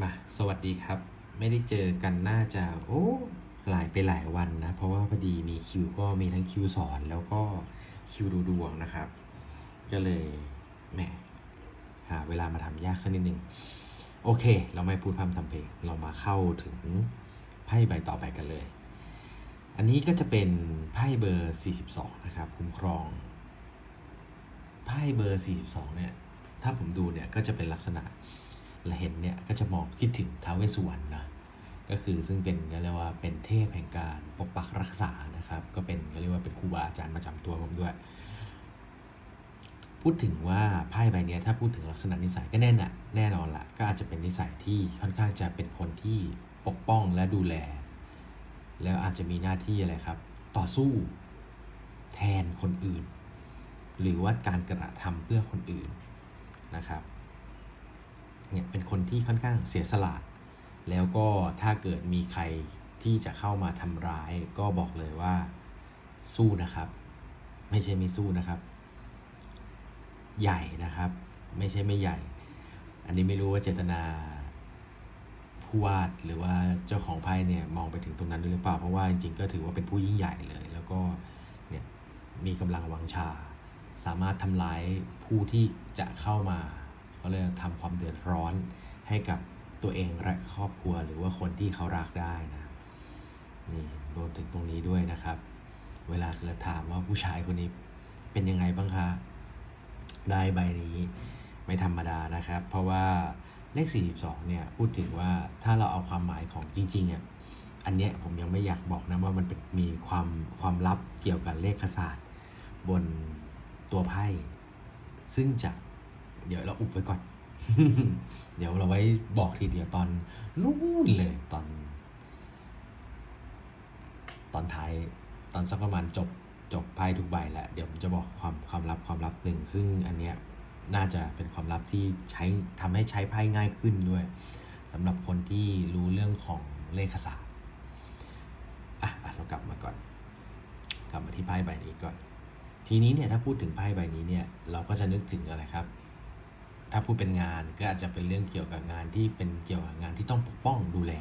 มาสวัสดีครับ ไม่ได้เจอกันน่าจะโอ้หลายไปหลายวันนะ เพราะว่าพอดีมีคิวก็มีทั้งคิวสอนแล้วก็คิวดูดวงนะครับ ก็เลยแหมหาเวลามาทำยากสักนิดนึงโอเค เราไม่พูดพร่ำทำเพลงเรามาเข้าถึงไพ่ใบต่อไปกันเลย อันนี้ก็จะเป็นไพ่เบอร์ 42 นะครับคุ้มครอง ไพ่เบอร์ 42 เนี่ย ถ้าผมดูเนี่ยก็จะเป็นลักษณะ และเห็นเนี่ยก็จะมองคิดถึงท้าวเวสสุวรรณนะก็คือซึ่งเป็นก็เรียกว่าเป็นเทพแห่งการปกปักรักษานะครับก็เป็นก็เรียกว่าเป็นครูบาอาจารย์ประจำตัวผมด้วย พูดถึงว่าไพ่ใบนี้ถ้าพูดถึงลักษณะนิสัยก็แน่น่ะแน่นอนละก็อาจจะเป็นนิสัยที่ค่อนข้างจะเป็นคนที่ปกป้องและดูแล แล้วอาจจะมีหน้าที่อะไรครับ ต่อสู้แทนคนอื่น หรือว่าการกระทำเพื่อคนอื่นนะครับ เนี่ยเป็นคนที่ค่อนข้างเสียสละแล้วก็ถ้าเกิดมีใครที่จะเข้ามาทำร้าย ก็บอกเลยว่าสู้นะครับ ไม่ใช่ไม่สู้นะครับ ใหญ่นะครับ ไม่ใช่ไม่ใหญ่ อันนี้ไม่รู้ว่าเจตนาผู้วาดหรือว่าเจ้าของไพ่เนี่ยมองไปถึงตรงนั้นด้วยหรือเปล่าเพราะว่าจริงๆก็ถือว่าเป็นผู้ยิ่งใหญ่เลย แล้วก็เนี่ยมีกำลังวังชา สามารถทำร้ายผู้ที่จะเข้ามา เขาเลยกทำความเดือดร้อนให้กับตัวเองและครอบครัวหรือว่าคนที่เขารักได้นะนี่รวมถึงตรงนี้ด้วยนะครับ เวลาเกิดถามว่าผู้ชายคนนี้เป็นยังไงบ้างคะ ได้ใบนี้ไม่ธรรมดานะครับ เพราะว่าเลข 42 เนี่ยพูดถึงว่าถ้าเราเอาความหมายของจริงๆอะอันเนี้ยผมยังไม่อยากบอกนะว่ามันเป็นมีความความลับเกี่ยวกับเลขศาสตร์ บนตัวไพ่ซึ่งจะ เดี๋ยวเราอุบไว้ก่อน เดี๋ยวเราไว้บอกทีเดียวตอนนู่นเลยตอน ตอนท้ายตอนสักประมาณจบจบไพ่ทุกใบแหละเดี๋ยวผมจะบอกความความลับความลับหนึ่ง ซึ่งอันเนี้ยน่าจะเป็นความลับที่ใช้ทำให้ใช้ไพ่ง่ายขึ้นด้วยสำหรับคนที่รู้เรื่องของเลขศาสตร์อะอะเรากลับมาก่อน กลับมาที่ไพ่ใบนี้ก่อน ทีนี้เนี่ยถ้าพูดถึงไพ่ใบนี้เนี่ยเราก็จะนึกถึงอะไรครับ ถ้าพูดเป็นงานก็อาจจะเป็นเรื่องเกี่ยวกับงานที่เป็นเกี่ยวกับงานที่ต้องปกป้องดูแล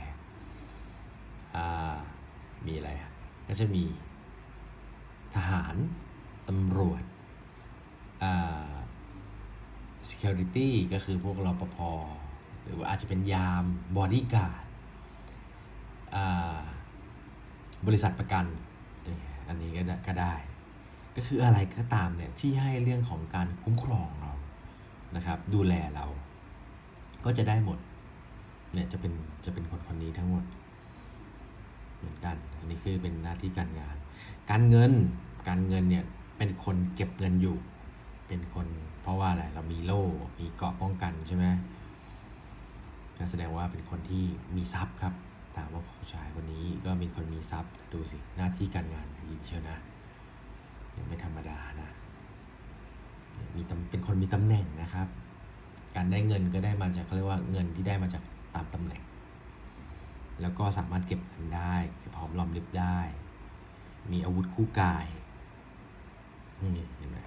มีอะไรก็จะมีทหาร ตำรวจ security ก็คือพวกรปภหรือว่าอาจจะเป็นยามบอดี้การ์ดบริษัทประกัน อันนี้ก็ได้ก็คืออะไรก็ตามเนี่ยที่ให้เรื่องของการคุ้มครอง นะครับ ดูแลเรา ก็จะได้หมด เนี่ยจะเป็นจะเป็นคนคนนี้ทั้งหมด เหมือนกัน อันนี้คือเป็นหน้าที่การงาน การเงิน การเงินเนี่ยเป็นคนเก็บเงินอยู่ เป็นคนเพราะว่าอะไร เรามีโล่ มีเกราะป้องกันใช่ไหมก็แสดงว่าเป็นคนที่มีทรัพย์ครับถามว่าผู้ชายคนนี้ก็เป็นคนมีทรัพย์ดูสิหน้าที่การงานดีเชียวนะยังไม่ธรรมดานะ มีเป็นคนมีตำแหน่งนะครับ การได้เงินก็ได้มาจากเขาเรียกว่าเงินที่ได้มาจากตามตำแหน่ง แล้วก็สามารถเก็บเงินได้พร้อมรอมริบได้ มีอาวุธคู่กายนี่เห็นไหม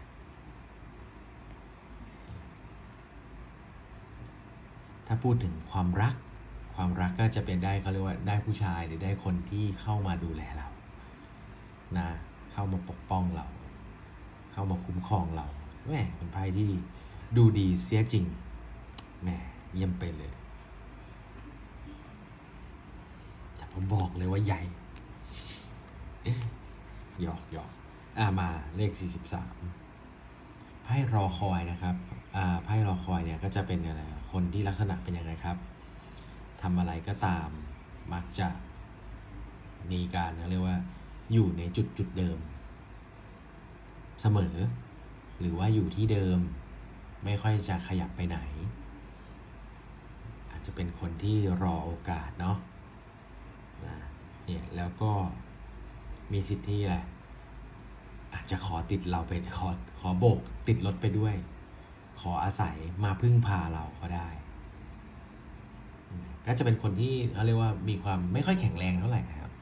ถ้าพูดถึงความรัก ความรักก็จะเป็นได้เขาเรียกว่าได้ผู้ชายหรือได้คนที่เข้ามาดูแลเรานะเข้ามาปกป้องเรา เข้ามาคุ้มครองเรา แหม่เป็นไพ่ที่ดูดีเสียจริงแหม่เยี่ยมไปเลยแต่ผมบอกเลยว่าใหญ่หยอกหยอกอ่ามาเลข 43ไพ่รอคอยนะครับอ่าไพ่รอคอยเนี่ยก็จะเป็นอะไรคนที่ลักษณะเป็นยังไงครับทำอะไรก็ตามมักจะมีการเรียกว่าอยู่ในจุดจุดเดิม เสมอ หรือว่าอยู่ที่เดิมไม่ค่อยจะขยับไปไหน อาจจะเป็นคนที่รอโอกาสเนาะเนี่ยแล้วก็มีสิทธิ์ที่อะไรอาจจะขอติดเราไปขอขอโบกติดรถไปด้วย ขออาศัยมาพึ่งพาเราก็ได้ ก็จะเป็นคนที่เขาเรียกว่ามีความไม่ค่อยแข็งแรงเท่าไหร่ครับ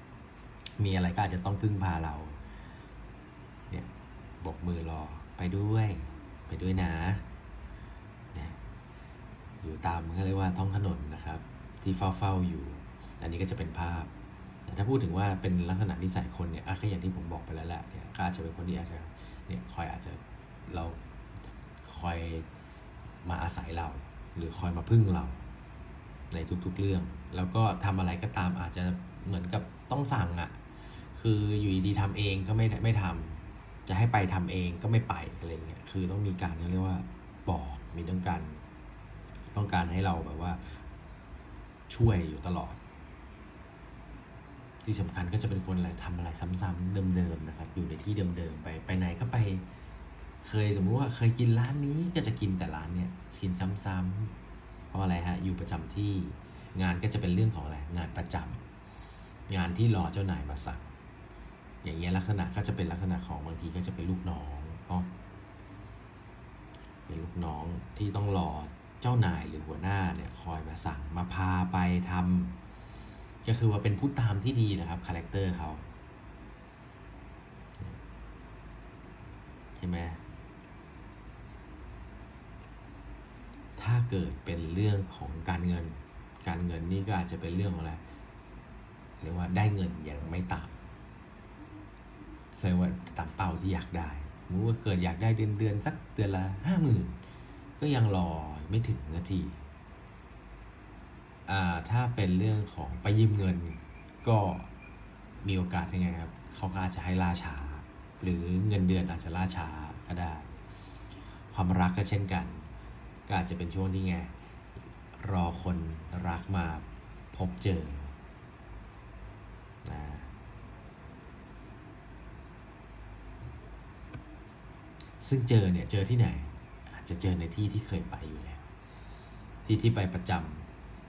มีอะไรก็อาจจะต้องพึ่งพาเรา เนี่ยบกมือรอ ไปด้วย ไปด้วยนะนะอยู่ตามเขาเรียกว่าท้องถนนนะครับ ที่เฝ้าเฝ้าๆอยู่ อันนี้ก็จะเป็นภาพแต่ถ้าพูดถึงว่าเป็นลักษณะนิสัยคนเนี่ยอะก็อย่างที่ผมบอกไปแล้วแหละเนี่ยก็อาจจะเป็นคนที่อาจจะเนี่ยคอยอาจจะเราคอยมาอาศัยเรา หรือคอยมาพึ่งเรา ในทุกๆเรื่อง แล้วก็ทำอะไรก็ตามอาจจะเหมือนกับต้องสั่งอะ่ะคืออยู่ดีๆทำเองก็ไม่ไม่ทำ จะให้ไปทำเองก็ไม่ไปอะไรเงี้ยคือต้องมีการเรียกว่าบอกมีต้องการต้องการให้เราแบบว่า ช่วยอยู่ตลอด ที่สำคัญก็จะเป็นคนอะไรทำอะไรซ้ำๆเดิมๆนะครับ อยู่ในที่เดิมๆไปไปไหนก็ไป เคยสมมุติว่าเคยกินร้านนี้ก็จะกินแต่ร้านเนี้ยกินซ้ำๆเพราะอะไรฮะอยู่ประจำที่งานก็จะเป็นเรื่องของอะไรงานประจำงานที่รอเจ้านายมาสั่ง อย่างเงี้ยลักษณะก็จะเป็นลักษณะของบางทีก็จะเป็นลูกน้องเนาะเป็นลูกน้องที่ต้องรอเจ้านายหรือหัวหน้าเนี่ยคอยมาสั่งมาพาไปทำก็คือว่าเป็นผู้ตามที่ดีนะครับคาแรคเตอร์เขาใช่ไหมถ้าเกิดเป็นเรื่องของการเงิน การเงินนี่ก็อาจจะเป็นเรื่ององอะไรเรียกว่าได้เงินยังไม่ตาม เรียกว่าตามเป้าที่อยากได้สมมติว่าเกิดอยากได้เดือนเดือนสักเดือนละห้าหมื่นก็ยังรอไม่ถึงนาทีอ่าถ้าเป็นเรื่องของไปยืมเงิน ก็มีโอกาสยังไงครับเขาอาจจะให้ล่าช้า หรือเงินเดือนอาจจะล่าช้าก็ได้ ความรักก็เช่นกัน ก็อาจจะเป็นช่วงที่ไงรอคนรักมาพบเจอนะ ซึ่งเจอเนี่ยเจอที่ไหน อาจจะเจอในที่ที่เคยไปอยู่แล้ว ที่ที่ไปประจ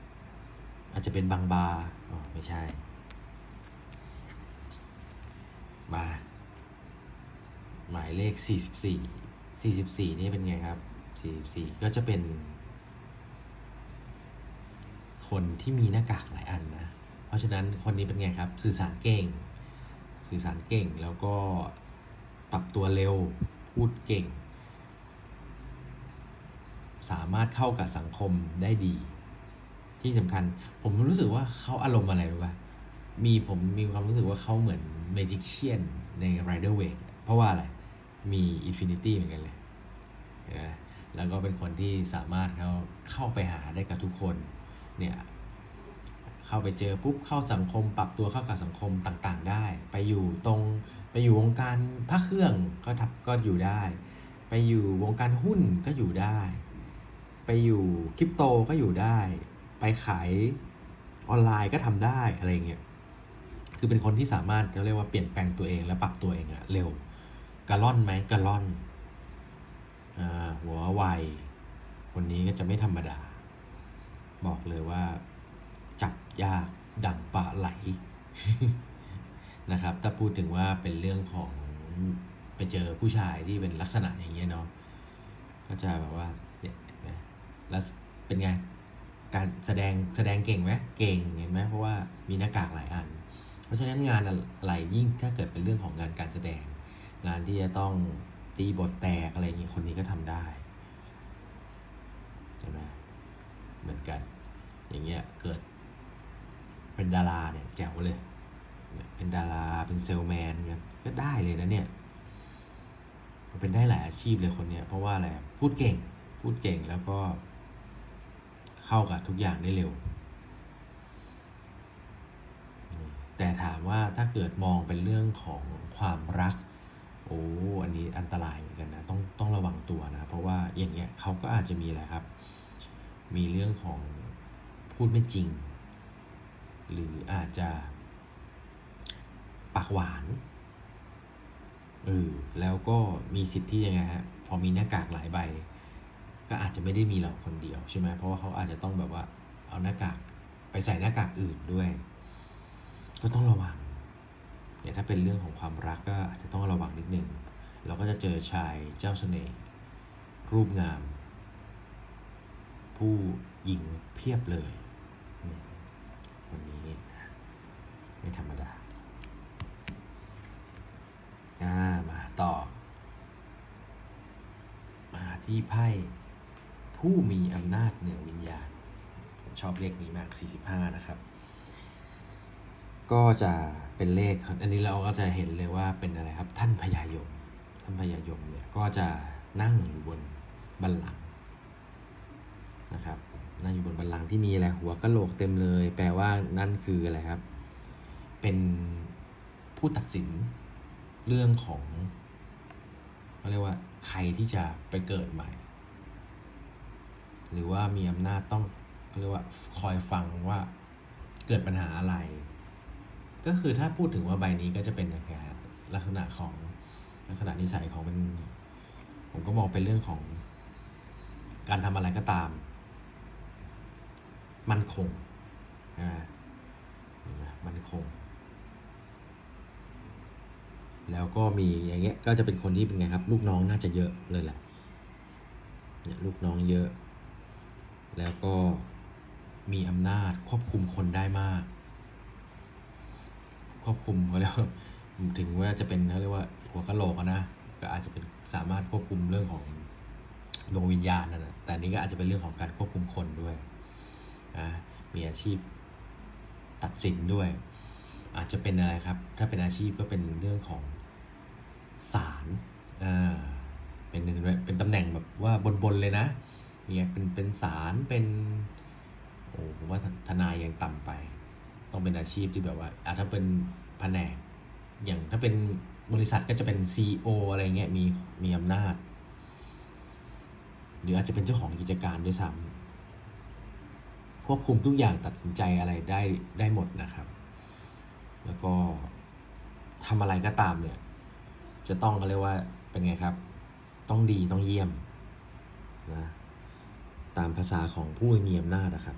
ำอาจจะเป็นบางบาร์อ๋อไม่ใช่มาหมายเลข 44 44 นี่เป็นไงครับ 44 ก็จะเป็น คนที่มีหน้ากากหลายอันนะ เพราะฉะนั้นคนนี้เป็นไงครับ สื่อสารเก่ง สื่อสารเก่งแล้วก็ปรับตัวเร็ว พูดเก่ง สามารถเข้ากับสังคมได้ดี ที่สำคัญ ผมรู้สึกว่าเขาอารมณ์อะไรรู้ป่ะมีผมมีความรู้สึกว่าเขาเหมือนเมจิ c เชียนใน Rider w a i t เพราะว่าอะไร มี Infinity เหมือนกันเลยนไหมแล้วก็เป็นคนที่สามารถเขาเข้าไปหาได้กับทุกคนเนี่ย เข้าไปเจอปุ๊บเข้าสังคม ปรับตัวเข้ากับสังคมต่างๆ ได้ ไปอยู่ตรงไปอยู่วงการพระเครื่องก็ทับก็อยู่ได้ ไปอยู่วงการหุ้นก็อยู่ได้ ไปอยู่คริปโตก็อยู่ได้ ไปขายออนไลน์ก็ทำได้อะไรเงี้ยคือเป็นคนที่สามารถเรียกว่าเปลี่ยนแปลงตัวเองและปรับตัวเองอะเร็วกระล่อนไหมกระล่อนอหัวไวคนนี้ก็จะไม่ธรรมดา บอกเลยว่า จับยากดังปลาไหลนะครับ ถ้าพูดถึงว่าเป็นเรื่องของไปเจอผู้ชายที่เป็นลักษณะอย่างเงี้ยเนาะก็จะแบบว่าเนี่ยนไหมแล้วเป็นไงการแสดงแสดงเก่งไหมเก่งเห็นไหมเพราะว่ามีหน้ากากหลายอัน เพราะฉะนั้นงานอะไรยิ่งถ้าเกิดเป็นเรื่องของงานการแสดง งานที่จะต้องตีบทแตกอะไรอย่างเงี้ยคนนี้ก็ทำได้ใช่ไหมเหมือนกัน อย่างเงี้ยเกิด เป็นดาราเนี่ยแจ๋วเลย เป็นดารา เป็นเซลแมนก็ได้เลยนะเนี่ยมันเป็นได้หลายอาชีพเลยคนเนี้ยเพราะว่าอะไรพูดเก่ง พูดเก่งแล้วก็ เข้ากับทุกอย่างได้เร็ว แต่ถามว่าถ้าเกิดมองเป็นเรื่องของความรัก โอ้อันนี้อันตรายเหมือนกันนะต้องต้องระวังตัวนะ เพราะว่าอย่างเงี้ยเขาก็อาจจะมีอะไรครับ มีเรื่องของพูดไม่จริง หรืออาจจะปากหวานเออแล้วก็มีสิทธิ์ที่ยังไงฮะพอมีหน้ากากหลายใบ ก็อาจจะไม่ได้มีเราคนเดียวใช่ไหมเพราะว่าเขาอาจจะต้องแบบว่าเอาหน้ากากไปใส่หน้ากากอื่นด้วย ก็ต้องระวังเนี่ยถ้าเป็นเรื่องของความรักก็อาจจะต้องระวังนิดนึงเราก็จะเจอชายเจ้าเสน่ห์รูปงาม ผู้หญิงเพียบเลย คนนี้ไม่ธรรมดาามาต่อ มาที่ไพ่ผู้มีอำนาจเหนือวิญญาณชอบเลขนี้มาก 45 นะครับ ก็จะเป็นเลข อันนี้เราก็จะเห็นเลยว่าเป็นอะไรครับ ท่านพญายม ท่านพญายมเนี่ย ก็จะนั่งอยู่บนบัลลังก์นะครับ นั่งอยู่บนบัลลังก์ที่มีอะไรหัวกะโหลกเต็มเลย แปลว่านั่นคืออะไรครับ เป็นผู้ตัดสินเรื่องของเขาเรียกว่าใครที่จะไปเกิดใหม่ หรือว่ามีอำนาจต้องเขาเรียกว่าคอยฟังว่าเกิดปัญหาอะไร ก็คือถ้าพูดถึงว่าใบนี้ก็จะเป็นอย่างไรครับลักษณะของลักษณะนิสัยของเป็นผมก็มองเป็นเรื่องของการทำอะไรก็ตาม มันคงอ่ามันคง แล้วก็มีอย่างเงี้ยก็จะเป็นคนที่เป็นไงครับ ลูกน้องน่าจะเยอะเลยแหละเนี่ยลูกน้องเยอะ แล้วก็มีอำนาจควบคุมคนได้มาก ควบคุมเขาเรียกว่าถึงว่าจะเป็นเขาเรียกว่าหัวกะโหลกนะก็อาจจะเป็นสามารถควบคุมเรื่องของดวงวิญญาณนั่นแหละแต่นี้ก็อาจจะเป็นเรื่องของการควบคุมคนด้วย มีอาชีพตัดสินด้วย อาจจะเป็นอะไรครับ ถ้าเป็นอาชีพก็เป็นเรื่องของศาลอ่าเป็นเป็นตำแหน่งแบบว่าบนๆเลยนะเนี่ยเป็นเป็นศาลเป็นโอ้ผมว่าทนายยังต่ำไป ต้องเป็นอาชีพที่แบบว่าอะถ้าเป็นแผนก อย่างถ้าเป็นบริษัทก็จะเป็น CEO อะไรเงี้ยมีมีอำนาจ หรืออาจจะเป็นเจ้าของกิจการด้วยซ้ำ ควบคุมทุกอย่างตัดสินใจอะไรได้ได้หมดนะครับ แล้วก็ทำอะไรก็ตามเนี่ย จะต้องเขาเรียกว่าเป็นไงครับ ต้องดีต้องเยี่ยมนะตามภาษาของผู้มีอำนาจนะครับ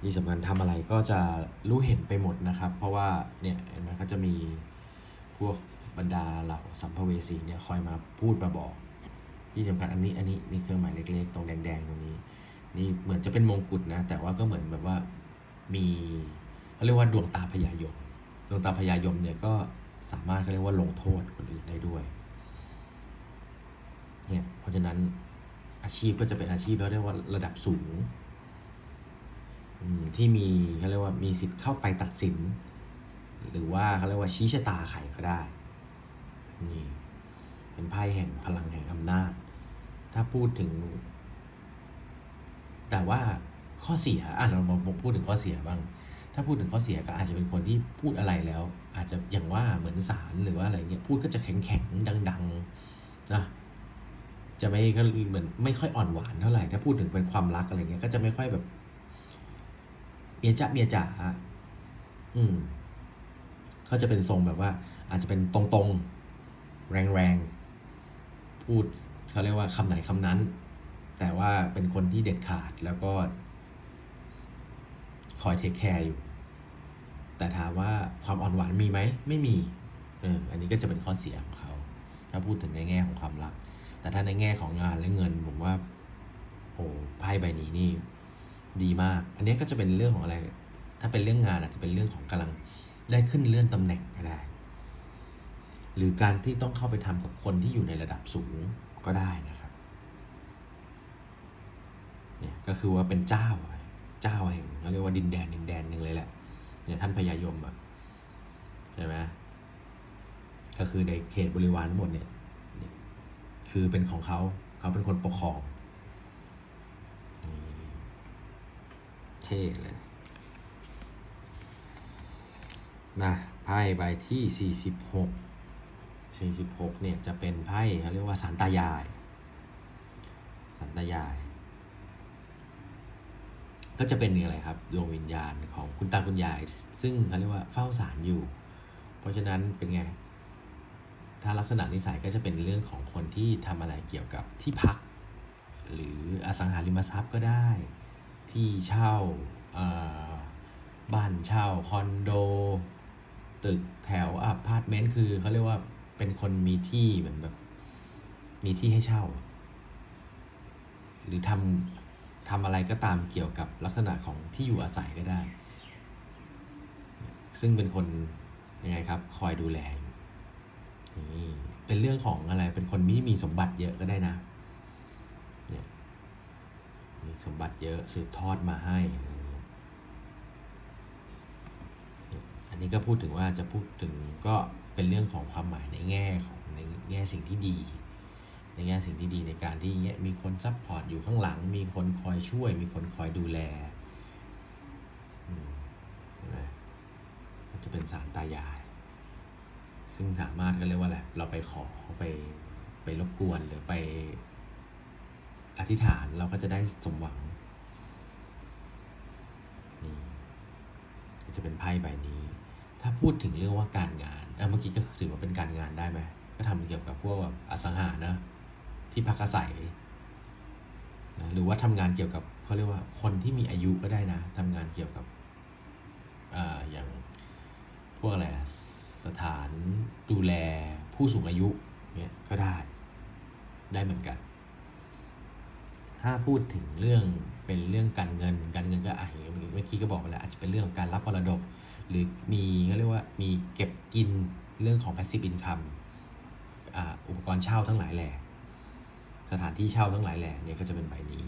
ที่สำคัญทำอะไรก็จะรู้เห็นไปหมดนะครับ เพราะว่าเนี่ยเห็นไหมเขาจะมีพวกบรรดาเหล่าสัมภเวสีเนี่ยคอยมาพูดมาบอก ที่สำคัญอันนี้อันนี้นี่เครื่องหมายเล็ก ๆ ตรงแดงๆตรงนี้ นี่เหมือนจะเป็นมงกุฎนะ แต่ว่าก็เหมือนแบบว่ามีเขาเรียกว่าดวงตาพญายม ดวงตาพญายมเนี่ยก็สามารถเขาเรียกว่าลงโทษคนอื่นได้ด้วยเนี่ยเพราะฉะนั้นอาชีพก็จะเป็นอาชีพแล้วเรียกว่าระดับสูงที่มีเขาเรียกว่ามีสิทธิ์เข้าไปตัดสิน หรือว่าเขาเรียกว่าชี้ชะตาใครก็ได้นี่เป็นไพ่แห่งพลังแห่งอำนาจ ถ้าพูดถึง แต่ว่าข้อเสียอะเรามาพูดถึงข้อเสียบ้าง ถ้าพูดถึงข้อเสียก็อาจจะเป็นคนที่พูดอะไรแล้ว อาจจะอย่างว่าเหมือนสารหรือว่าอะไรเงี้ยพูดก็จะแข็งแข็งดังๆนะจะไม่ก็เหมือนไม่ค่อยอ่อนหวานเท่าไหร่ถ้าพูดถึงเป็นความรักอะไรเงี้ยก็จะไม่ค่อยแบบเมียจ๋าเมียจ๋าอืมเขาจะเป็นทรงแบบว่า อาจจะเป็นตรงๆ แรงๆ พูดเขาเรียกว่าคำไหนคำนั้น แต่ว่าเป็นคนที่เด็ดขาดแล้วก็ คอยเทคแคร์อยู่ แต่ถามว่าความอ่อนหวานมีไหม ไม่มีเอออันนี้ก็จะเป็นข้อเสียของเขา ถ้าพูดถึงในแง่ของความรัก แต่ถ้าในแง่ของงานและเงินผมว่า โอ้ไพ่ใบนี้นี่ ดีมาก อันนี้ก็จะเป็นเรื่องของอะไร ถ้าเป็นเรื่องงานอาจจะเป็นเรื่องของกำลังได้ขึ้นเลื่อนตำแหน่งก็ได้ หรือการที่ต้องเข้าไปทำกับคนที่อยู่ในระดับสูงก็ได้นะครับ เนี่ย ก็คือว่าเป็นเจ้าเจ้าแห่งเขาเรียกว่าดินแดนดินแดนหนึ่งเลยแหละเนี่ยท่านพญายมอะใช่ไหมก็คือในเขตบริวารทั้งหมดเนี่ยคือเป็นของเขาเขาเป็นคนปกครองเท่เลยนะไพ่ใบที่ 46 46เนี่ยจะเป็นไพ่เขาเรียกว่าสันตายาย สันตายาย ก็จะเป็นอะไรครับดวงวิญญาณของคุณตาคุณยาย ซึ่งเขาเรียกว่าเฝ้าสารอยู่ เพราะฉะนั้นเป็นไง ถ้าลักษณะนิสัยก็จะเป็นเรื่องของคนที่ทำอะไรเกี่ยวกับที่พัก หรืออสังหาริมทรัพย์ก็ได้ ที่เช่าบ้านเช่าคอนโด ตึกแถวอพาร์ตเมนต์คือเขาเรียกว่าเป็นคนมีที่เหมือนแบบมีที่ให้เช่า หรือทำ ทำอะไรก็ตามเกี่ยวกับลักษณะของที่อยู่อาศัยก็ได้ ซึ่งเป็นคนยังไงครับคอยดูแลนี่เป็นเรื่องของอะไรเป็นคนม่มีสมบัติเยอะก็ได้นะเนี่ยมีสมบัติเยอะสืบทอดมาให้ อันนี้ก็พูดถึงว่าจะพูดถึงก็เป็นเรื่องของความหมายในแง่ของในแง่สิ่งที่ดี ในแง่สิ่งที่ดีในการที่เงี้ยมีคนซัพพอร์ตอยู่ข้างหลัง มีคนคอยช่วย มีคนคอยดูแลมใช่ไหมก็จะเป็นสารตายาย ซึ่งสามารถก็เรียกว่าอะไรเราไปขอไปไปรบกวนหรือไปอธิษฐานเราก็จะได้สมหวังนี่จะเป็นไพ่ใบนี้ ถ้าพูดถึงเรื่องว่าการงานเมื่อกี้ก็ถือว่าเป็นการงานได้ไหมก็ทำเกี่ยวกับพวกแบบอสังหานะ ที่พักอาศัยนะหรือว่าทำงานเกี่ยวกับเขาเรียกว่าคนที่มีอายุก็ได้นะทำงานเกี่ยวกับออย่างพวกอะไรสถานดูแลผู้สูงอายุเนี่ยก็ได้ได้เหมือนกัน ถ้าพูดถึงเรื่องเป็นเรื่องการเงิน การเงินก็อะอย่างเมื่อกี้ก็บอกไปแล้วอาจจะเป็นเรื่องของการรับมรดก หรือมีเขาเรียกว่ามีเก็บกินเรื่องของ passive income อ่าอุปกรณ์เช่าทั้งหลายแหล่ ถานที่เช่าทั้งหลายแหล่เนี่ยก็จะเป็นใบนี้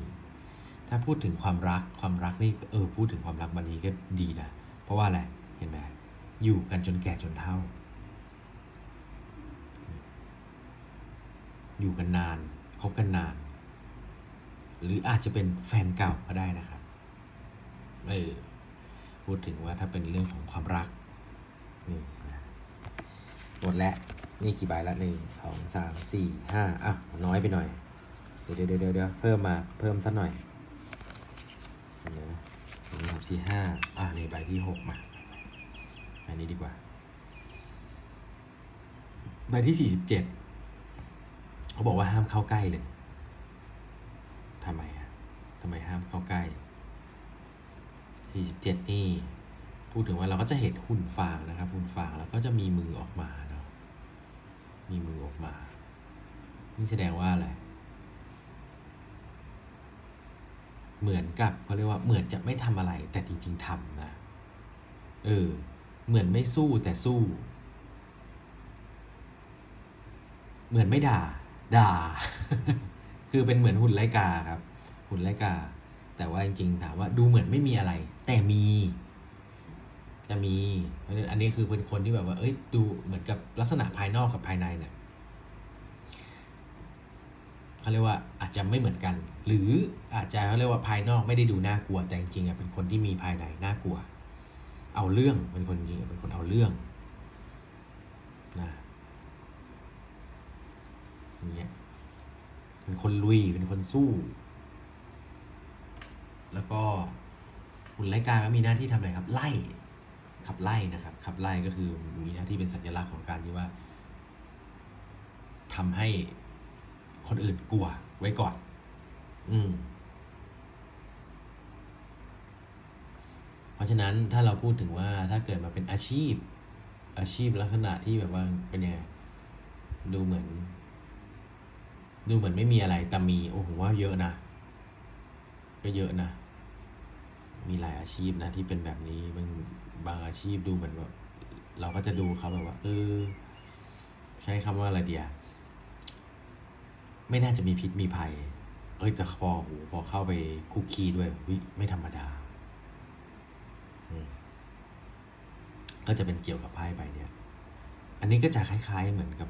ถ้าพูดถึงความรักความรักนี่เออพูดถึงความรักบันนี้ก็ดีนะเพราะว่าอะไรเห็นไหมอยู่กันจนแก่จนเฒ่า อยู่กันนานคบกันนาน หรืออาจจะเป็นแฟนเก่าก็ได้นะครับเออพูดถึงว่าถ้าเป็นเรื่องของความรักนี่หมดแล้ว นี่กี่ใบละหนึ่งสองสามสี่ห้าอะน้อยไปหน่อย เดี๋ยวเดี๋ยวเดี๋ยวเพิ่มมาเพิ่มสักหน่อยเดี๋ยวหนึ่งสามสี่ห้าอะนี่ใบที่หกมาใบนี้ดีกว่า ใบที่สี่สิบเจ็ดเขาบอกว่าห้ามเข้าใกล้เลยทำไมอะทำไมห้ามเข้าใกล้สี่สิบเจ็ดนี่พูดถึงว่าเราก็จะเห็นหุ่นฟางนะครับหุ่นฟางแล้วก็จะมีมือออกมาเนาะมีมือออกมา นี่แสดงว่าอะไร เหมือนกับเขาเรียกว่าเหมือนจะไม่ทำอะไร แต่จริง ๆทำนะเออเหมือนไม่สู้แต่สู้ เหมือนไม่ด่า ด่า คือเป็นเหมือนหุ่นไลกาครับ หุ่นไลกา แต่ว่าจริงๆถามว่าดูเหมือนไม่มีอะไร แต่มี จะมี อันนี้คือเป็นคนที่แบบว่า เอ้ย ดูเหมือนกับลักษณะภายนอกกับภายในเนี่ย เขาเรียกว่าอาจจะไม่เหมือนกัน หรืออาจจะเขาเรียกว่าภายนอกไม่ได้ดูน่ากลัวแต่จริงๆอะเป็นคนที่มีภายในน่ากลัว เอาเรื่องเป็นคนจริงเป็นคนเอาเรื่องนะอย่างเงี้ยเป็นคนลุยเป็นคนสู้ แล้วก็หุ่นไล่กาก็มีหน้าที่ทำอะไรครับ ไล่ขับไล่นะครับขับไล่ก็คือมีหน้าที่เป็นสัญลักษณ์ของการที่ว่าทำให้ คนอื่นกลัวไว้ก่อน อืม เพราะฉะนั้นถ้าเราพูดถึงว่าถ้าเกิดมาเป็นอาชีพ อาชีพลักษณะที่แบบว่าเป็นยังไงดูเหมือน ดูเหมือนไม่มีอะไรแต่มีโอ้โหว่าเยอะนะก็เยอะนะมีหลายอาชีพนะที่เป็นแบบนี้บางบางอาชีพดูเหมือนแบบเราก็จะดูเขาแบบว่าเออใช้คำว่าอะไรเดีย ไม่น่าจะมีพิษมีภัย เอ้ยแต่พอโหพอเข้าไปคุกคีด้วยวิไม่ธรรมดาก็จะเป็นเกี่ยวกับไพ่ใบเนี้ยอันนี้ก็จะคล้าย ๆ เหมือนกับ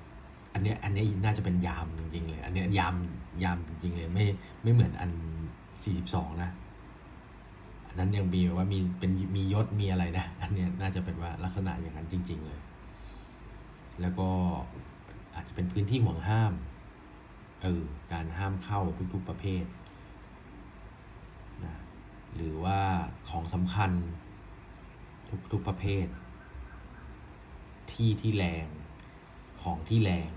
อันเนี้ย อันเนี้ยน่าจะเป็นยามจริงๆเลย อันเนี้ยยามยามจริง ๆ เลย ไม่ไม่เหมือนอันสี่สิบสองนะ อันนั้นยังมีว่ามีเป็นมียศมีอะไรนะ อันเนี้ยน่าจะเป็นว่าลักษณะอย่างนั้นจริง ๆ เลย แล้วก็อาจจะเป็นพื้นที่ห่วงห้าม เออการห้ามเข้าทุกๆประเภทนะหรือว่าของสำคัญทุกๆประเภท ที่ที่แรงของที่แรง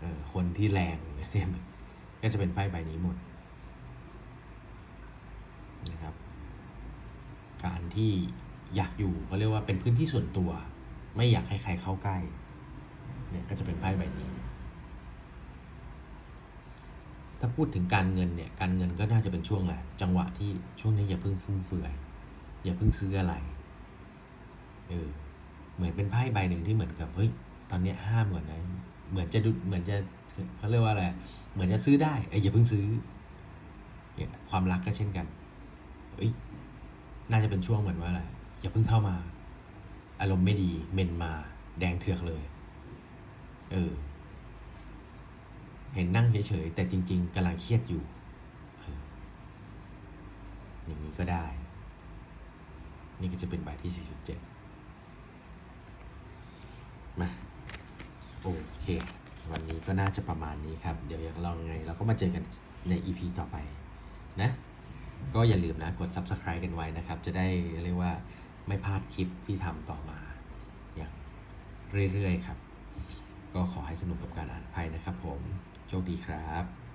เออคนที่แรงเนี่ยก็จะเป็นไพ่ใบนี้หมดนะครับ การที่อยากอยู่เขาเรียกว่าเป็นพื้นที่ส่วนตัว ไม่อยากให้ใครเข้าใกล้เนี่ยก็จะเป็นไพ่ใบนี้ ถ้าพูดถึงการเงินเนี่ย การเงินก็น่าจะเป็นช่วงแหละจังหวะที่ช่วงนี้อย่าเพิ่งฟุ่มเฟือย อย่าเพิ่งซื้ออะไร เออ เหมือนเป็นไพ่ใบหนึ่งที่เหมือนกับ เฮ้ย ตอนนี้ห้ามก่อนนะ เหมือนจะดู เหมือนจะเขาเรียกว่าอะไร เหมือนจะซื้อได้ เอ้ยอย่าเพิ่งซื้อเเนี่ยความรักก็เช่นกัน เอ้ย น่าจะเป็นช่วงเหมือนว่าอะไร อย่าเพิ่งเข้ามา อารมณ์ไม่ดี เมนมา แดงเถือกเลย เออ เห็นนั่งเฉยๆแต่จริง ๆกำลังเครียดอยู่อออย่างนี้ก็ได้ นี่ก็จะเป็นใบที่ 47 มาโอเค วันนี้ก็น่าจะประมาณนี้ครับ เดี๋ยวอยากลองไงเราก็มาเจอกันใน EP ต่อไปนะ ก็อย่าลืมนะกด Subscribe กันไว้นะครับ จะได้เรียกว่าไม่พลาดคลิปที่ทำต่อมา อย่างเรื่อย ๆ ครับ ก็ขอให้สนุกกับการอ่านไพ่นะครับผม โชคดีครับ